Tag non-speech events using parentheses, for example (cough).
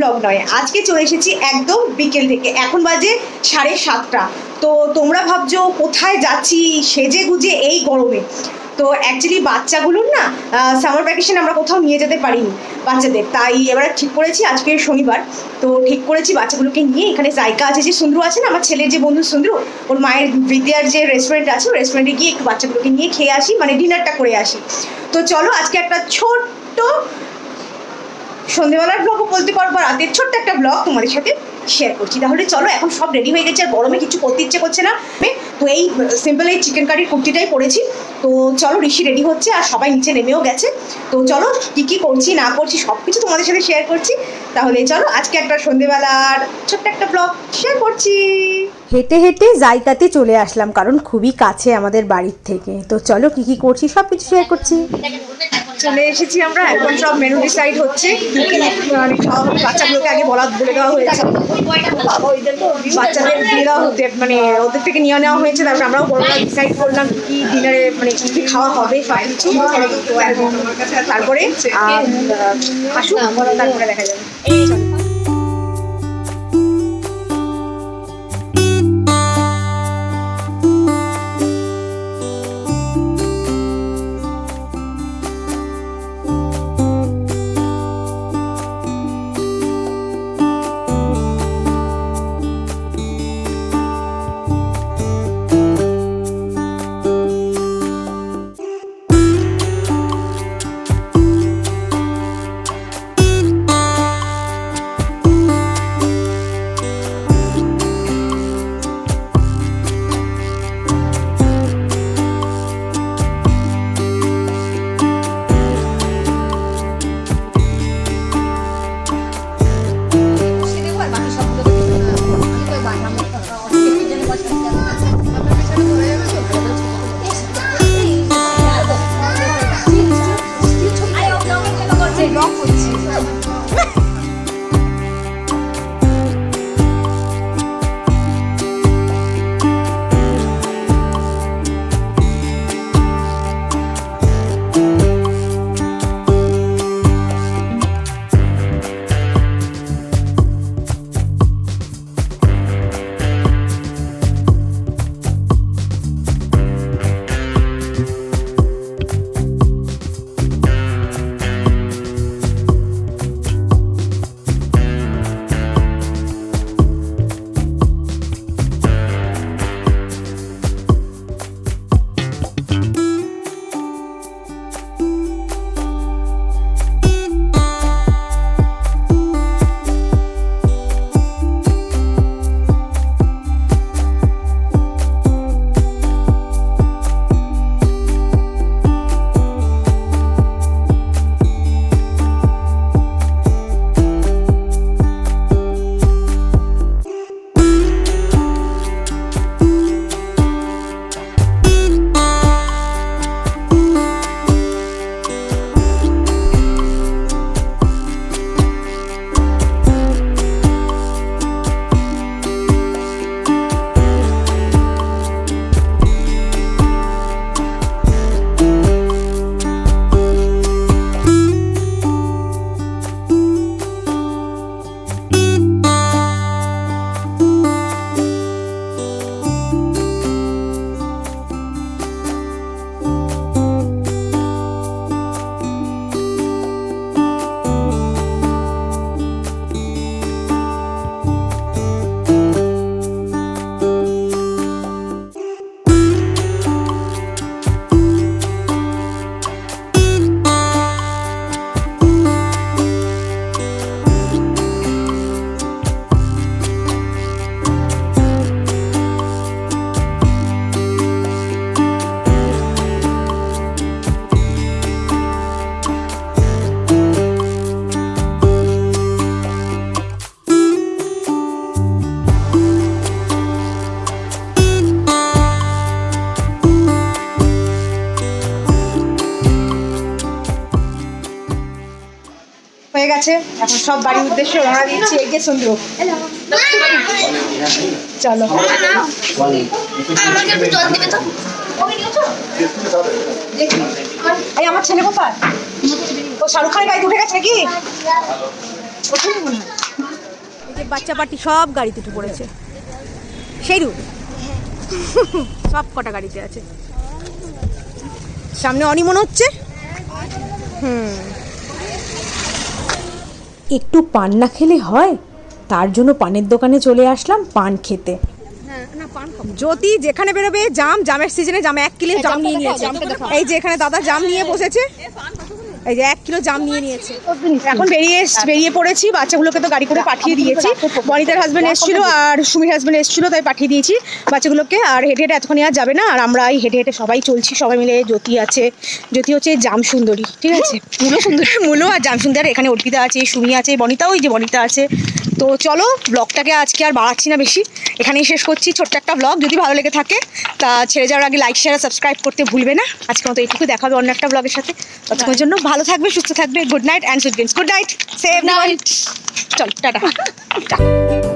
Blog নয়। আজকে চলে এসেছি একদম বিকেল থেকে। এখন বাজে সাড়ে সাতটা। তো তোমরা ভাবছ, কোথায় যাচ্ছি? সেজে গুজে এই গরমে। তো অ্যাকচুয়ালি বাচ্চাগুলোর না সামার ভ্যাকেশন আমরা কোথাও নিয়ে যেতে পারিনি বাচ্চাদের। তাই এবার ঠিক করেছি, আজকে শনিবার। তো ঠিক করেছি, বাচ্চাগুলোকে নিয়ে এখানে জায়গা আছে, যে সুন্দর আছে না, আমার ছেলের যে বন্ধু সুন্দর, ওর মায়ের বিদ্যার যে রেস্টুরেন্ট আছে, ওই রেস্টুরেন্টে গিয়ে একটু বাচ্চাগুলোকে নিয়ে খেয়ে আসি মানে ডিনারটা করে আসি। তো চলো, আজকে একটা ছোট্ট সন্ধেবেলার ব্লগও বলতে পারব আর রাতের ছোট্ট একটা ব্লগ তোমাদের সাথে শেয়ার করছি। তাহলে চলো এখন সব রেডি হয়ে গেছে আর গরমে কিছু করতে ইচ্ছে করছে না। তো এই সিম্পল এই চিকেন কারির কুর্তিটাই পরেছি। তো চলো ঋষি রেডি হচ্ছে আর সবাই নিচে নেমেও গেছে। তো চলো কী কী করছি না করছি সব কিছু তোমাদের সাথে শেয়ার করছি। তাহলে চলো আজকে একটা সন্ধেবেলার ছোট্ট একটা ব্লগ শেয়ার করছি। হেঁটে হেঁটে জায়গাতে চলে আসলাম কারণ খুবই কাছে আমাদের বাড়ির থেকে। তো চলো কি কি করছি সব কিছু শেয়ার করছি চলে এসেছি আমরা। এখন সব মেনু ডিসাইড হচ্ছে। মানে খাওয়া বাচ্চাগুলোকে আগে বলা, বলে দেওয়া হয়েছে। বাচ্চাদের দিয়ে দেওয়া হতে মানে ওদের থেকে নিয়ে নেওয়া হয়েছে। তারপর আমরাও বড়রা ডিসাইড করলাম কি ডিনারে মানে কি কি খাওয়া হবে সব কিছু। তারপরে আসুন তারপরে দেখা যাবে। you're গেছে এখন সব বাড়ির উদ্দেশ্যে রওনা দিচ্ছি, এই যে সুন্দর চলো। এই আমার ছেলে কোথায় ও শাহরুখ খানের গাড়ি উঠে গেছে নাকি? বাচ্চা পার্টি সব গাড়িতে উঠে পড়েছে। সেই সব কটা গাড়িতে আছে। সামনে অনি মনে হচ্ছে। হুম। একটু পান না খেলে হয়? তার জন্য পানের দোকানে চলে আসলাম পান খেতে। যদি যেখানে বেরোবে জাম জামের সিজনে জাম এক কিলো জাম নিয়ে নিয়েছে। এই যে এখানে দাদা জাম নিয়ে বসেছে। এই যে এক কিলো জাম নিয়ে নিয়েছে। এখন বেরিয়ে বেরিয়ে পড়েছি বাচ্চাগুলোকে তো গাড়ি করে পাঠিয়ে দিয়েছি। বনিতার হাজবেন্ড এসেছিল আর সুমির হাজবেন্ড এসেছিল তাই পাঠিয়ে দিয়েছি বাচ্চাগুলোকে। আর হেঁটে হেঁটে এতক্ষণই আর যাবে না আর আমরা এই হেঁটে হেঁটে সবাই চলছি সবাই মিলে জ্যোতি আছে। জ্যোতি হচ্ছে জাম সুন্দরী ঠিক আছে? মূলো সুন্দরী। মূলো আর জাম সুন্দর এখানে অর্পিতা আছে সুমি আছে বনিতা ওই যে বনিতা আছে। তো চলো ব্লগটাকে আজকে আর বাড়াচ্ছি না বেশি। এখানেই শেষ করছি ছোট্ট একটা ব্লগ যদি ভালো লেগে থাকে তা ছেড়ে যাওয়ার আগে লাইক শেয়ার সাবস্ক্রাইব করতে ভুলবে না। আজকে মতো এইটুকু দেখাবে অন্য একটা ব্লগের সাথে। ততক্ষণের জন্য ভালো থাকবে সুস্থ থাকবে। Good night and sweet good night save night চল টাটা। (laughs)